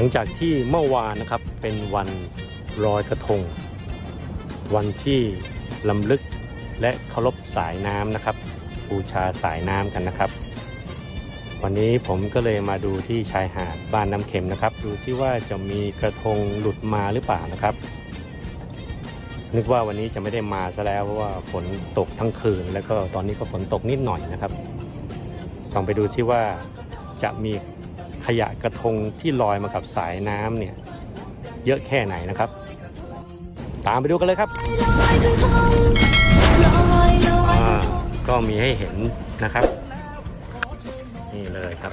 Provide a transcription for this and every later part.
ลังจากที่เมื่อวานนะครับเป็นวันลอยกระทง วันที่ลำลึกและเคารพสายน้ำนะครับ บูชาสายน้ำกันนะครับ วันนี้ผมก็เลยมาดูที่ชายหาดบ้านน้ำเค็มนะครับ ดูซิว่าจะมีกระทงหลุดมาหรือเปล่านะครับ นึกว่าวันนี้จะไม่ได้มาซะแล้วเพราะว่าฝนตกทั้งคืน แล้วก็ตอนนี้ก็ฝนตกนิดหน่อยนะครับลองไปดูซิว่าจะมี ขยะกระทงที่ลอยมากับสายน้ำเนี่ยเยอะแค่ไหนนะครับ ตามไปดูกันเลยครับอ่าก็มีให้เห็นนะครับ นี่เลยครับ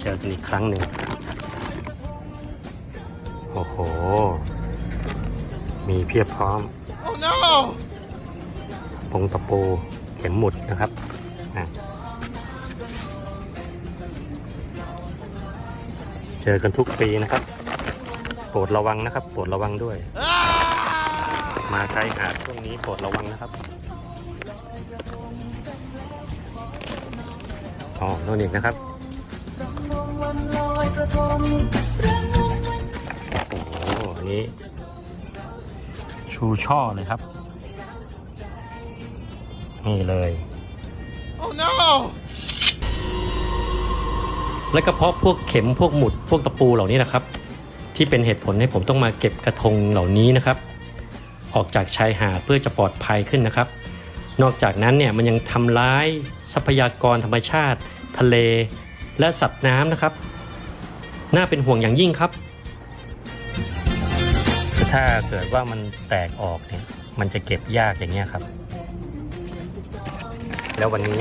เจอกันอีกครั้งหนึ่งโอ้โห มีเพียบพร้อม Oh no! ปงตะปูเข็มหมุดนะครับอะ เจอกันทุกปีนะครับ โปรดระวังนะครับ โปรดระวังด้วย มาชายหาดช่วงนี้โปรดระวังนะครับอ๋อโน่นอีกนะครับโอ้โหอันนี้ ชูช่อเลยครับ นี่เลย Oh no! และก็เพราะพวกเข็มพวกหมุดพวกตะปูเหล่านี้นะครับ ที่เป็นเหตุผลให้ผมต้องมาเก็บกระทงเหล่านี้นะครับ ออกจากชายหาดเพื่อจะปลอดภัยขึ้นนะครับ นอกจากนั้นเนี่ยมันยังทำร้ายทรัพยากรธรรมชาติ ทะเล และสัตว์น้ำนะครับ น่าเป็นห่วงอย่างยิ่งครับถ้าเกิดว่ามันแตกออกเนี่ยมันจะเก็บยากอย่างเงี้ยครับ แล้ววันนี้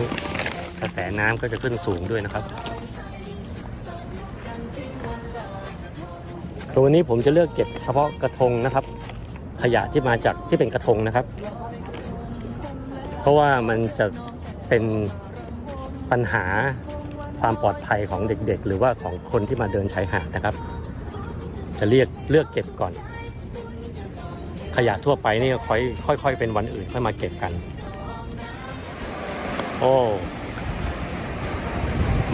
กระแสน้ำก็จะขึ้นสูงด้วยนะครับ คือวันนี้ผมจะเลือกเก็บเฉพาะกระทงนะครับ ขยะที่มาจากที่เป็นกระทงนะครับ เพราะว่ามันจะเป็นปัญหาความปลอดภัยของเด็กๆ หรือว่าของคนที่มาเดินชายหาดนะครับ จะเรียกเลือกเก็บก่อน ขยะทั่วไปนี่ค่อยค่อยๆเป็นวันอื่นค่อยมาเก็บกัน โอ้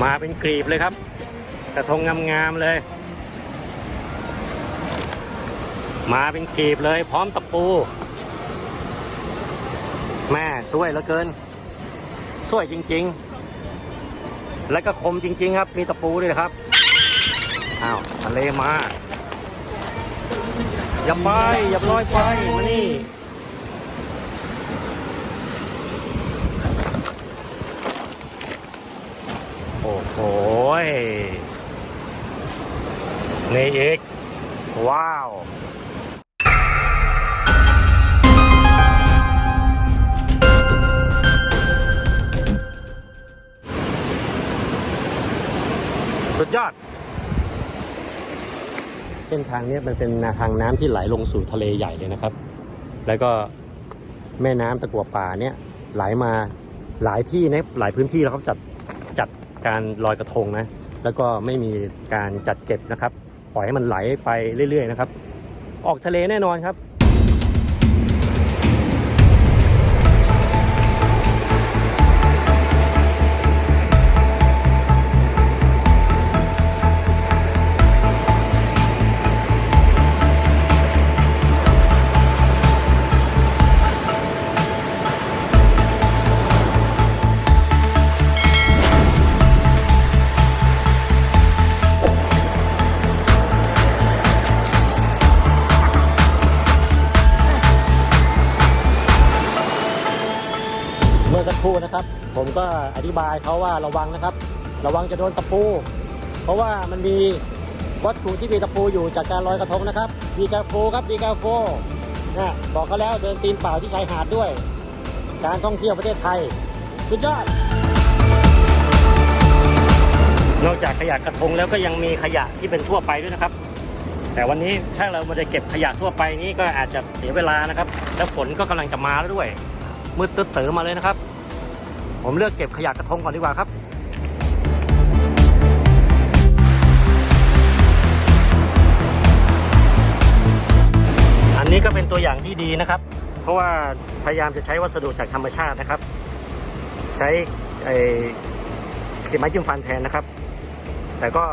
มาเป็นกรีบเลยครับ กระทงงามๆเลย มาเป็นกรีบเลยพร้อมตะปู แม่สวยเหลือเกิน สวยจริง ๆ และก็คมจริง ๆ ครับ มีตะปูด้วยครับ อ้าวทะเลมา อย่าไป อย่าลอยไป มานี่ โอ้โหยนี่อีก ว้าว สุดยอด เส้นทางนี้มันเป็นทางน้ำที่ไหลลงสู่ทะเลใหญ่เลยนะครับ แล้วก็แม่น้ำตะกัวป่าเนี่ยไหลมาหลายที่นะหลายพื้นที่แล้วเขาจัดจัดการลอยกระทงนะ แล้วก็ไม่มีการจัดเก็บนะครับ ปล่อยให้มันไหลไปเรื่อยๆนะครับ ออกทะเลแน่นอนครับ คู่นะครับ ผมก็อธิบายเขาว่าระวังนะครับ ระวังจะโดนตะปู เพราะว่ามันมีวัตถุที่มีตะปูอยู่จากการลอยกระทงนะครับบีกาโฟครับบีกาโฟนะบอกเขาแล้วเดินตีนเปล่าที่ชายหาดด้วย การท่องเที่ยวประเทศไทย สุดยอด นอกจากขยะกระทงแล้วก็ยังมีขยะที่เป็นทั่วไปด้วยนะครับ แต่วันนี้ถ้าเราไม่ได้เก็บขยะทั่วไปนี้ก็อาจจะเสียเวลานะครับ แล้วฝนก็กำลังจะมาแล้วด้วยมืดตึ๊ดเต๋อมาเลยนะครับ ผมเลือกเก็บขยะกระทงก่อนดีกว่าครับอันนี้ก็เป็นตัวอย่างที่ดีนะครับ เพราะว่าพยายามจะใช้วัสดุจากธรรมชาตินะครับ ใช้ไอ้เขียไม้จิ้มฟันแทนนะครับ แต่ก็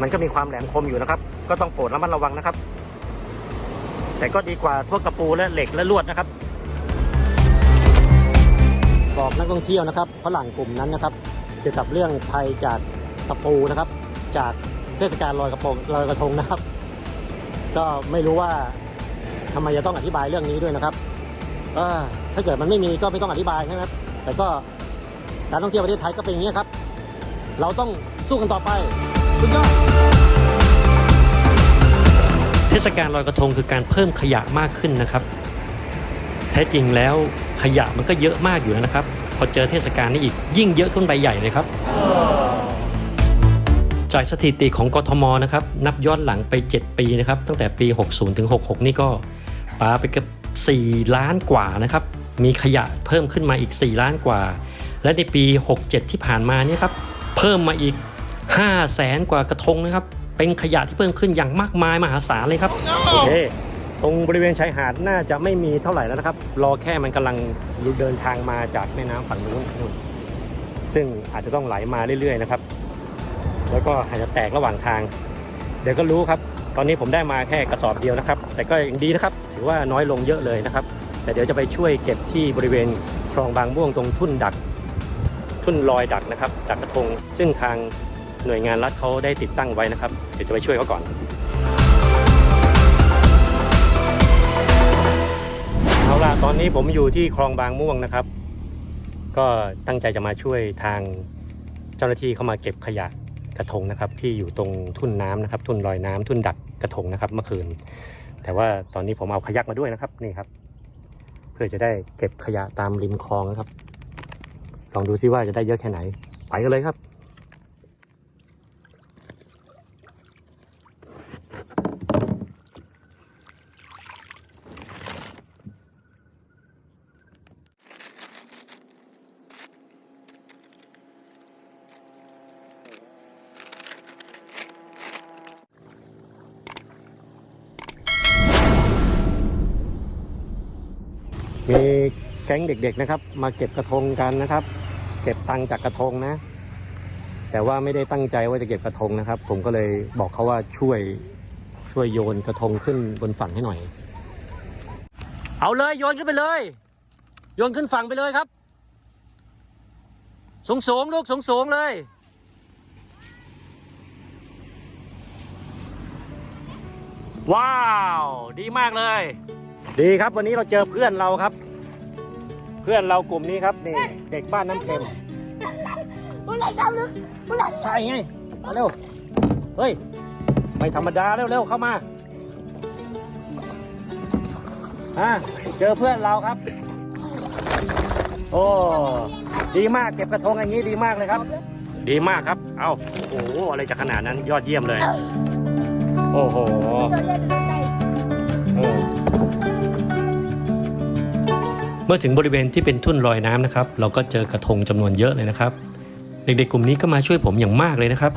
มันก็มีความแหลมคมอยู่นะครับ ก็ต้องโปรดระมัดระวังนะครับ แต่ก็ดีกว่าพวกตะปูและเหล็กและลวดนะครับ บอกนักท่องเที่ยวนะครับฝรั่งกลุ่มนั้นนะครับเกี่ยวกับเรื่องภัยจากตะปูนะครับ จากเทศกาลลอยกระโปงลอยกระทงนะครับ ก็ไม่รู้ว่าทำไมจะต้องอธิบายเรื่องนี้ด้วยนะครับเออถ้าเกิดมันไม่มีก็ไม่ต้องอธิบายใช่ไหมครับแต่ก็การท่องเที่ยวประเทศไทยก็เป็นอย่างนี้ครับ เราต้องสู้กันต่อไปสุดยอดเทศกาลลอยกระทงคือการเพิ่มขยะมากขึ้นนะครับ แท้จริงแล้วขยะมันก็เยอะมากอยู่แล้วนะครับ พอเจอเทศกาลนี้อีกยิ่งเยอะขึ้นไปใหญ่เลยครับ จากสถิติของกทมนะครับ นับย้อนหลังไป 7 ปีนะครับ ตั้งแต่ปี 60 ถึง 66 นี่ก็ปาไปเกับ4ล้านกว่านะครับ มีขยะเพิ่มขึ้นมาอีก 4 ล้านกว่า และในปี 67 ที่ผ่านมานี่ครับ เพิ่มมาอีก5แสนกว่ากระทงนะครับ เป็นขยะที่เพิ่มขึ้นอย่างมากมายมหาศาลเลยครับ โอเค ตรงบริเวณชายหาดน่าจะไม่มีเท่าไหร่แล้วนะครับ รอแค่มันกำลังเดินทางมาจากแม่น้ำฝั่งนู้นนู่นซึ่งอาจจะต้องไหลมาเรื่อยๆนะครับ แล้วก็อาจจะแตกระหว่างทาง เดี๋ยวก็รู้ครับ ตอนนี้ผมได้มาแค่กระสอบเดียวนะครับ แต่ก็ยังดีนะครับ ถือว่าน้อยลงเยอะเลยนะครับ แต่เดี๋ยวจะไปช่วยเก็บที่บริเวณคลองบางม่วงตรงทุ่นดัก ทุ่นลอยดักนะครับ ดักกระทง ซึ่งทางหน่วยงานรัฐเขาได้ติดตั้งไว้นะครับ เดี๋ยวจะไปช่วยเขาก่อน ล่ะตอนนี้ผมอยู่ที่คลองบางม่วงนะครับ ก็ตั้งใจจะมาช่วยทางเจ้าหน้าที่เข้ามาเก็บขยะกระทงนะครับ ที่อยู่ตรงทุ่นน้ำนะครับ ทุ่นลอยน้ำทุ่นดักกระทงนะครับ เมื่อคืน แต่ว่าตอนนี้ผมเอาขยักมาด้วยนะครับนี่ครับ เพื่อจะได้เก็บขยะตามริมคลองนะครับ ลองดูซิว่าจะได้เยอะแค่ไหนไปกันเลยครับ มี แก๊งเด็กๆนะครับ มาเก็บกระทงกันนะครับ เก็บตังจากกระทงนะ แต่ว่าไม่ได้ตั้งใจว่าจะเก็บกระทงนะครับ ผมก็เลยบอกเขาว่าช่วยช่วยโยนกระทงขึ้นบนฝั่งให้หน่อย เอาเลยโยนขึ้นไปเลย โยนขึ้นฝั่งไปเลยครับ สูงสูงๆลูกสูงสูงๆเลยว้าว ดีมากเลย ดีครับวันนี้เราเจอเพื่อนเราครับ เพื่อนเรากลุ่มนี้ครับนี่เด็กบ้านน้ำเค็มบุหรี่ดำลึกบุหรี่ใช่ไงมาเร็วเฮ้ยไม่ธรรมดาเร็วๆเข้ามาอะเจอเพื่อนเราครับ โอ้ดีมากเก็บกระทงอย่างนี้ดีมากเลยครับ ดีมากครับ เอาโอ้โหอะไรจะขนาดนั้นยอดเยี่ยมเลย โอ้โห เมื่อถึงบริเวณที่เป็นทุ่นลอยน้ำนะครับ เราก็เจอกระทงจำนวนเยอะเลยนะครับ เด็กๆกลุ่มนี้ก็มาช่วยผมอย่างมากเลยนะครับ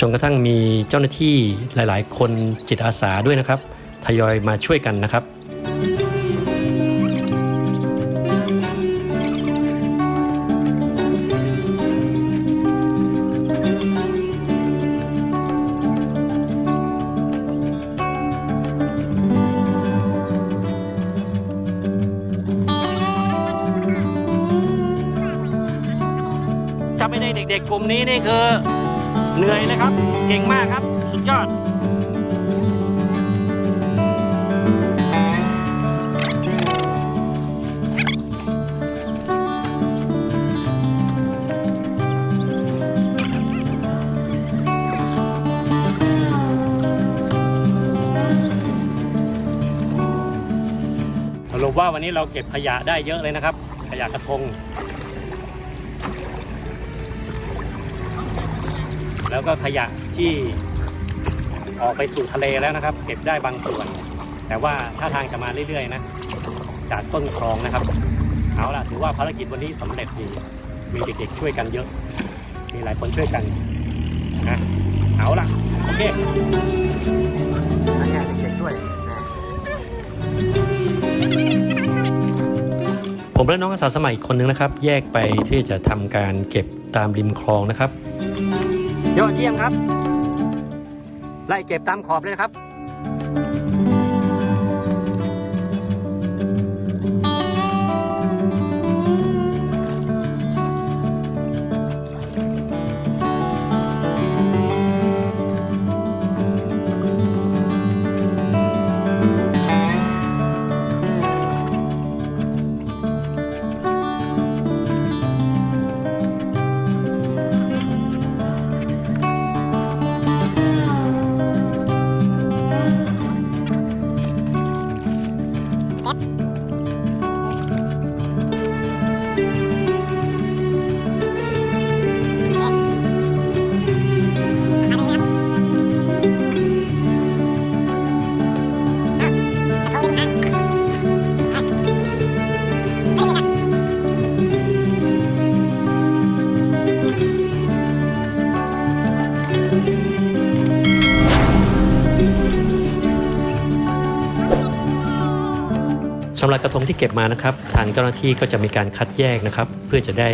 จนกระทั่งมีเจ้าหน้าที่หลาย ๆ คนจิตอาสาด้วยนะครับ ทยอยมาช่วยกันนะครับ นี่เด็ก ๆ กลุ่มนี้นี่คือเหนื่อยนะครับ เก่งมากครับ สุดยอดสรุปว่าวันนี้เราเก็บขยะได้เยอะเลยนะครับ ขยะกระทง แล้วก็ขยะที่ออกไปสู่ทะเลแล้วนะครับ เก็บได้บางส่วน แต่ว่าถ้าทางจะมาเรื่อยๆนะจากต้นคลองนะครับ เอาล่ะถือว่าภารกิจวันนี้สำเร็จดีมีเด็กๆช่วยกันเยอะ มีหลายคนช่วยกันนะเอาล่ะโอเคนั่นไงเด็กๆช่วยนะผมและน้องอาสาสมัครอีกคนนึงนะครับ แยกไปที่จะทำการเก็บตามริมคลองนะครับ ยอดเยี่ยมครับ ไล่เก็บตามขอบเลยนะครับ กระทงที่เก็บมานะครับ ทางเจ้าหน้าที่ก็จะมีการคัดแยกนะครับ เพื่อจะได้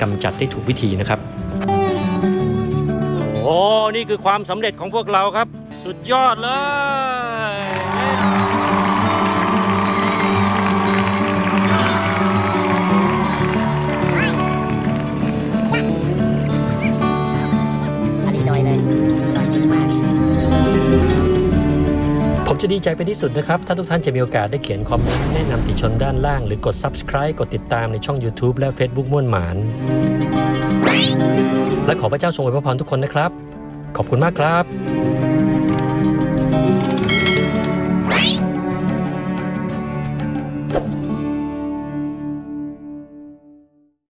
กำจัดได้ถูกวิธีนะครับ โอ้นี่คือความสำเร็จของพวกเราครับ สุดยอดเลย ผมจะดีใจเป็นที่สุดนะครับ ถ้าทุกท่านจะมีโอกาสได้เขียนคอมเมนต์แนะนำติชนด้านล่าง หรือกด subscribe กดติดตามในช่อง YouTube และ Facebook ม่วนหมาน และขอพระเจ้าทรงอวยพรทุกคนนะครับ ขอบคุณมากครับ